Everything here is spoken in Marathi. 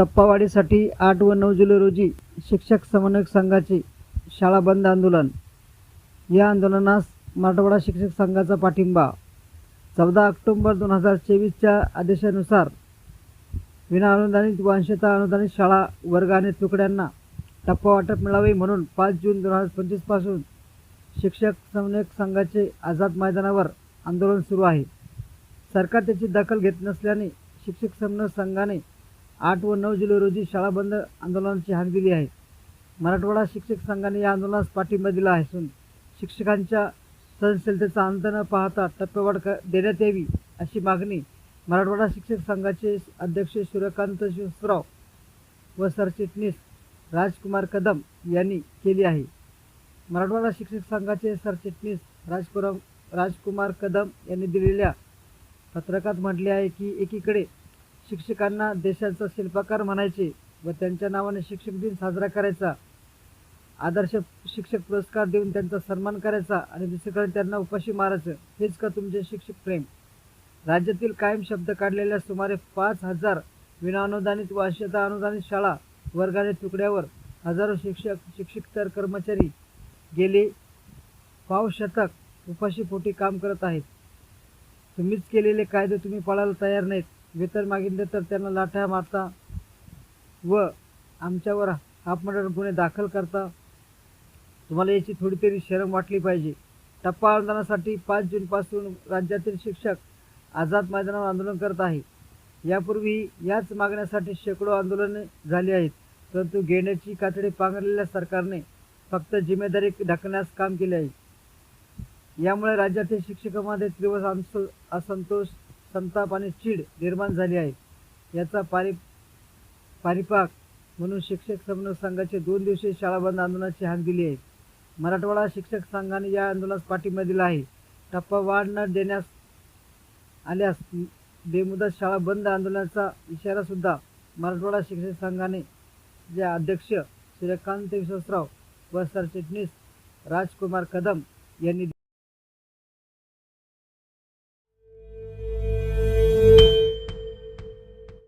टप्पावाढीसाठी आठ व नऊ जुलै रोजी शिक्षक समन्वयक संघाचे शाळा बंद आंदोलन. या आंदोलनास मराठवाडा शिक्षक संघाचा पाठिंबा. चौदा ऑक्टोंबर दोन हजार चोवीसच्या आदेशानुसार विनाअनुदानित व वांशता अनुदानित शाळा वर्ग आणि तुकड्यांना टप्पा वाटप मिळावे म्हणून पाच जून दोन हजार पंचवीसपासून शिक्षक समन्वयक संघाचे आझाद मैदानावर आंदोलन सुरू आहे. सरकार त्याची दखल घेत नसल्याने शिक्षक समन्वय संघाने आठ व नऊ जुलै रोजी शाळा बंद आंदोलनाची हाक दिली आहे. मराठवाडा शिक्षक संघाने या आंदोलनास पाठिंबा दिला असून शिक्षकांच्या सहनशीलतेचा अंत न पाहता टप्पेवाढ क देण्यात यावी अशी मागणी मराठवाडा शिक्षक संघाचे अध्यक्ष सूर्यकांत शिवसराव व सरचिटणीस राजकुमार कदम यांनी केली आहे. मराठवाडा शिक्षक संघाचे सरचिटणीस राजकुराम राजकुमार कदम यांनी दिलेल्या पत्रकात म्हटले आहे की एकीकडे शिक्षकांना देशाचा शिल्पकार म्हणायचे व त्यांच्या नावाने शिक्षक दिन साजरा करायचा. आदर्श शिक्षक पुरस्कार देऊन त्यांचा सन्मान करायचा आणि दुसरीकडे त्यांना उपाशी मारायचं. हेच का तुमचे शिक्षक प्रेम? राज्यातील कायम शब्द काढलेल्या सुमारे पाच हजार विनाअनुदानित व अशता अनुदानित शाळा वर्गाने तुकड्यावर हजारो शिक्षक शिक्षक कर्मचारी गेले पाव शतक उपाशीपोटी काम करत आहेत. तुम्हीच केलेले कायदे तुम्ही पाळायला तयार नाहीत. वेतन मागितले तर त्यांना लाठ्या मारता व आमच्यावर हाफमर्डर गुन्हे दाखल करता. तुम्हाला याची थोडी तरी शरम वाटली पाहिजे. टप्पा आंदोलनासाठी पाच जूनपासून राज्यातील शिक्षक आझाद मैदानावर आंदोलन करत आहे यापूर्वी याच मागण्यासाठी शेकडो आंदोलने झाली आहेत. परंतु घेण्याची कातडी पांघरलेल्या सरकारने फक्त जिम्मेदारी ढकलण्यास काम केले आहे. यामुळे राज्यातील शिक्षकांमध्ये तीव्र असंतोष संताप आणि चीड निर्माण झाली आहे. याचा पारि पारिपाक म्हणून शिक्षक समन्वय संघाचे दोन दिवसीय शाळा बंद आंदोलनाची हाक दिली आहे. मराठवाडा शिक्षक संघाने या आंदोलनास पाठिंबा दिला आहे. टप्पा वाढ न देण्यास आल्यास बेमुदत शाळा बंद आंदोलनाचा इशारा सुद्धा मराठवाडा शिक्षक संघाने जे अध्यक्ष सूर्यकांत विश्वासराव व सरचिटणीस राजकुमार कदम यांनी